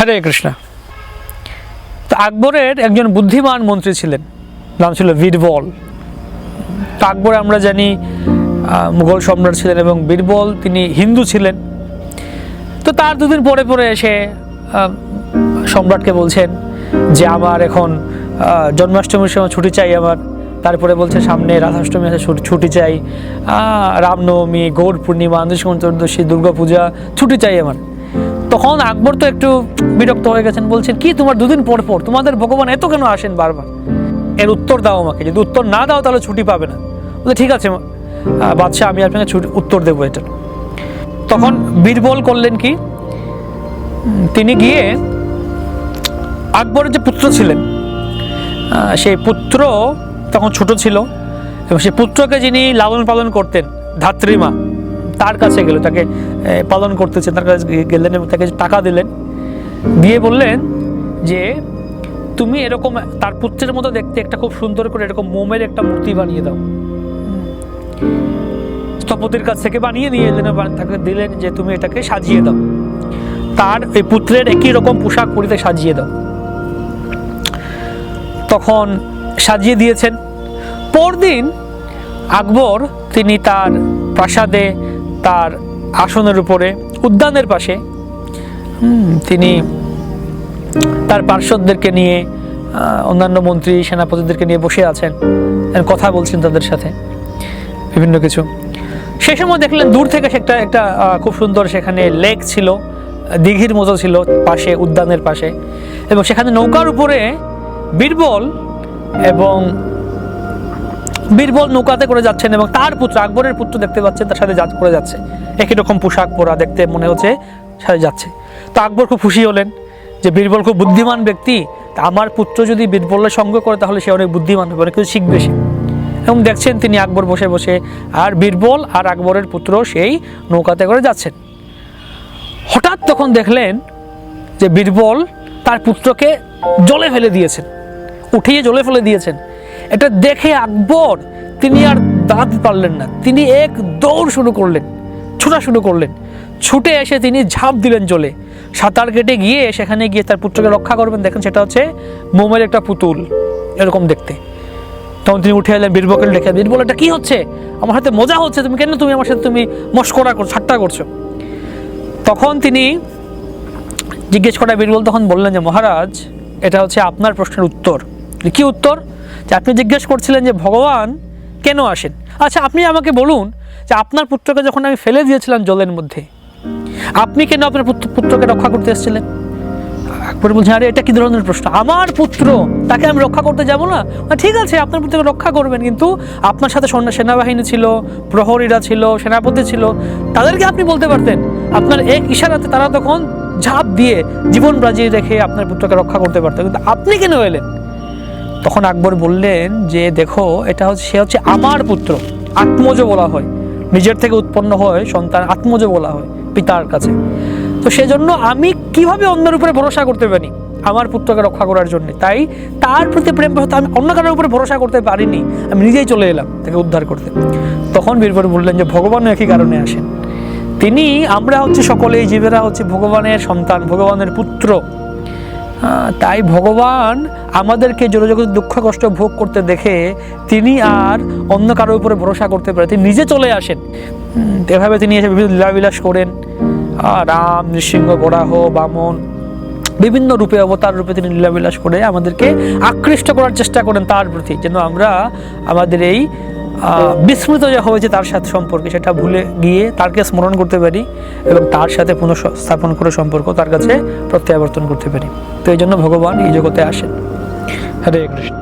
হরে কৃষ্ণ। তো আকবরের একজন বুদ্ধিমান মন্ত্রী ছিলেন, নাম ছিল বীরবল। তো আকবর আমরা জানি মুঘল সম্রাট ছিলেন এবং বীরবল তিনি হিন্দু ছিলেন। তো তার দুদিন পরে পরে এসে সম্রাটকে বলছেন যে, আমার এখন জন্মাষ্টমীর সময় ছুটি চাই আমার। তারপরে বলছে, সামনে রাধাষ্টমী আছে, ছুটি- চাই। রামনবমী গৌর পূর্ণিমা আন্দোলন চতুর্দশী দুর্গা পূজা ছুটি চাই আমার। তখন আকবর তো একটু বিরক্ত হয়ে গেছেন, বলছেন, কি তোমার দুদিন পর পর? তোমাদের ভগবান এত কেন আসেন বারবার? এর উত্তর দাও আমাকে, যদি উত্তর না দাও তাহলে ছুটি পাবে না। বলে ঠিক আছে বাদশাহ, আমি আপনাকে ছুটি, উত্তর দেবো এটা। তখন বীরবল করলেন কি? তিনি গিয়ে আকবরের যে পুত্র ছিলেন সেই পুত্র তখন ছোট ছিল এবং সেই পুত্রকে যিনি লালন পালন করতেন, ধাত্রীমা তার কাছে গেল, তাকে পালন করতেছে, তার কাছে গেলেন এবং তাকে টাকা দিলেন। দিয়ে বললেন যে, তুমি এরকম তার পুত্রের মতো দেখতে একটা খুব সুন্দর করে এরকম মোমের একটা মূর্তি বানিয়ে দাও। স্থপতির কাছ থেকে বানিয়ে নিয়ে এলেন তাকে দিলেন যে, তুমি এটাকে সাজিয়ে দাও। তার এই পুত্রের একই রকম পোশাক পরিতে সাজিয়ে দাও। তখন সাজিয়ে দিয়েছেন। পরদিন আকবর তিনি তার প্রাসাদে তার আসনের উপরে, উদ্যানের পাশে। তিনি তার পার্শ্বদেরকে নিয়ে অন্যান্য মন্ত্রী, সেনাপতিদেরকে নিয়ে বসে আছেন। কথা বলছেন তাদের সাথে। বিভিন্ন কিছু। সে সময় দেখলেন দূর থেকে সে একটা একটা খুব সুন্দর সেখানে লেক ছিল, দিঘির মতো ছিল পাশে, উদ্যানের পাশে। এবং সেখানে নৌকার উপরে বীরবল এবং বীরবল নৌকাতে করে যাচ্ছেন এবং তার পুত্র আকবরের পুত্র দেখতে পাচ্ছেন, তার সাথে যাত করে যাচ্ছে। একই রকম পোশাক পরা দেখতে মনে হচ্ছে সাথে যাচ্ছে। তো আকবর খুব খুশি হলেন যে বীরবল খুব বুদ্ধিমান ব্যক্তি। আমার পুত্র যদি বীরবলের সঙ্গ করে, তাহলে সে অনেক বুদ্ধিমান হবে, অনেক কিছু শিখবে সে। এবং দেখছেন তিনি আকবর বসে বসে, আর বীরবল আর আকবরের পুত্র সেই নৌকাতে করে যাচ্ছেন। হঠাৎ তখন দেখলেন যে বীরবল তার পুত্রকে জলে ফেলে দিয়েছেন, উঠিয়ে জলে ফেলে দিয়েছেন। এটা দেখে আকবর তিনি আর দাঁত পারলেন না। তিনি এক দৌড় শুরু করলেন, ছোটা শুরু করলেন। ছুটে এসে তিনি ঝাঁপ দিলেন জলে। সাঁতার কেটে গিয়ে সেখানে গিয়ে তার পুত্রকে রক্ষা করবেন। দেখেন সেটা হচ্ছে মোমের একটা পুতুল, এরকম দেখতে। তখন তিনি উঠে এলেন বীরবলকে ডেকে বীরবল এটা কি হচ্ছে? আমার সাথে মজা হচ্ছে, তুমি কেন তুমি আমার সাথে তুমি মস্করা করছ ঠাট্টা করছ? তখন তিনি জিজ্ঞেস করা বীরবল তখন বললেন যে, মহারাজ, এটা হচ্ছে আপনার প্রশ্নের উত্তর। কি উত্তর? যে আপনি জিজ্ঞেস করছিলেন যে, ভগবান, কেন আসেন? আচ্ছা আপনি আমাকে বলুন যে আপনার পুত্রকে যখন আমি ফেলে দিয়েছিলাম জলের মধ্যে, আপনি কেন আপনার পুত্র- পুত্রকে রক্ষা করতে এসেছিলেন? আকবর বলছেন, আরে, এটা কি ধরনের প্রশ্ন? আমার পুত্র, তাকে আমি রক্ষা করতে যাব না? ঠিক আছে, আপনার পুত্রকে রক্ষা করবেন, কিন্তু আপনার সাথে সেনাবাহিনী ছিল, প্রহরীরা ছিল, সেনাপতি ছিল, তাদেরকে আপনি বলতে পারতেন? আপনার এক ইশারাতে তারা তখন ঝাঁপ দিয়ে জীবন বাজিয়ে রেখে আপনার পুত্রকে রক্ষা করতে পারতেন, কিন্তু আপনি কেন এলেন? তখন আকবর বললেন যে, দেখো, এটা হচ্ছে, সে হচ্ছে আমার পুত্র। আত্মজ বলা হয়। নিজের থেকে উৎপন্ন হয়, সন্তান আত্মজ বলা হয় পিতার কাছে। তো সেজন্য আমি কীভাবে অন্যের উপরে ভরসা করতে পারি আমার পুত্রকে রক্ষা করার জন্য? তাই তার প্রতি প্রেম হয়তো আমি অন্য কারোর উপরে ভরসা করতে পারিনি। আমি নিজেই চলে এলাম তাকে উদ্ধার করতে। তখন বীরবর বললেন যে, ভগবানও একই কারণে আসেন। তিনি, আমরা হচ্ছে সকলেই, জীবেরা হচ্ছে ভগবানের সন্তান, ভগবানের পুত্র। তাই ভগবান আমাদেরকে জোরজগৎ দুঃখ, কষ্ট ভোগ করতে দেখে তিনি আর অন্য কারোর উপরে ভরসা করতে পারে, তিনি নিজে চলে আসেন। এভাবে তিনি এসে বিভিন্ন লীলাবিলাস করেন। রাম, নৃসিংহ, বরাহ, বামন, বিভিন্ন রূপে, অবতার রূপে তিনি লীলাবিলাস করে আমাদেরকে আকৃষ্ট করার চেষ্টা করেন তার প্রতি, যেন আমরা আমাদের এই বিস্মৃত যা হয়েছে তার সাথে সম্পর্কে, সেটা ভুলে গিয়ে তারকে স্মরণ করতে পারি এবং তার সাথে পুনঃস্থাপন করে সম্পর্ক তার কাছে প্রত্যাবর্তন করতে পারি। তো এই জন্য ভগবান এই জগতে আসেন। হরে কৃষ্ণ।